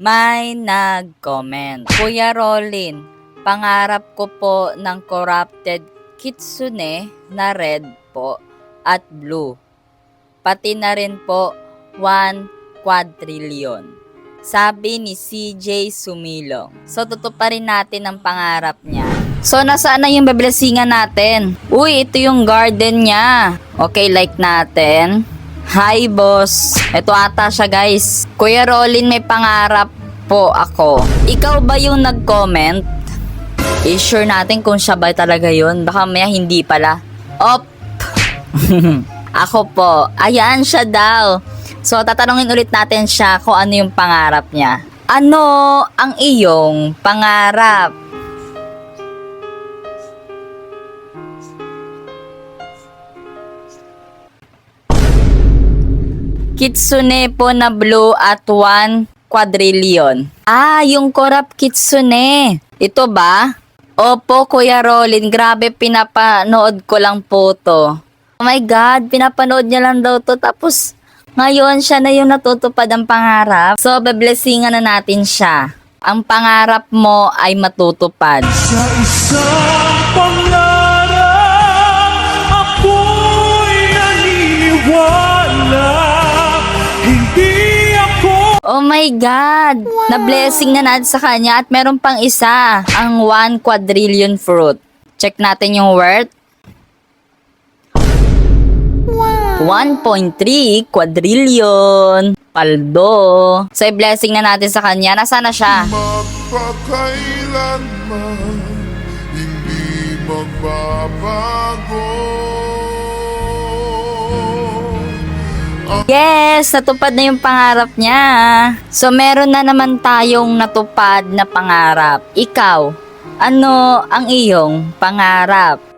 May nag-comment. Kuya Rolin, pangarap ko po ng corrupted kitsune na red po at blue. Pati na rin po 1 quadrillion. Sabi ni CJ Sumilong. So, tutuparin natin ang pangarap niya. So, nasaan na yung bablisingan natin? Uy, ito yung garden niya. Okay, like natin. Hi, boss. Ito ata siya, guys. Kuya Rolin, may pangarap po ako. Ikaw ba yung nag-comment? I-sure natin kung siya ba talaga yun. Baka maya hindi pala. Op! ako po. Ayan siya daw. So, tatanungin ulit natin siya kung ano yung pangarap niya. Ano ang iyong pangarap? Kitsune po na blue at 1 quadrillion. Ah, yung corrupt kitsune. Ito ba? Opo, Kuya Rolin. Grabe, pinapanood ko lang po to. Oh my God, pinapanood niya lang daw to. Tapos, ngayon siya na yung natutupad ang pangarap. So, beblessingan na natin siya. Ang pangarap mo ay matutupad. Sa isang pangarap, ako'y naniniwala. Oh my God! Na-blessing na natin sa kanya at meron pang isa, ang 1 quadrillion fruit. Check natin yung worth. 1.3 quadrillion. Paldo. So, blessing na natin sa kanya. Nasaan na siya? magpakailanman hindi magbabago. Yes! Natupad na yung pangarap niya. So, meron na naman tayong natupad na pangarap. Ikaw, ano ang iyong pangarap?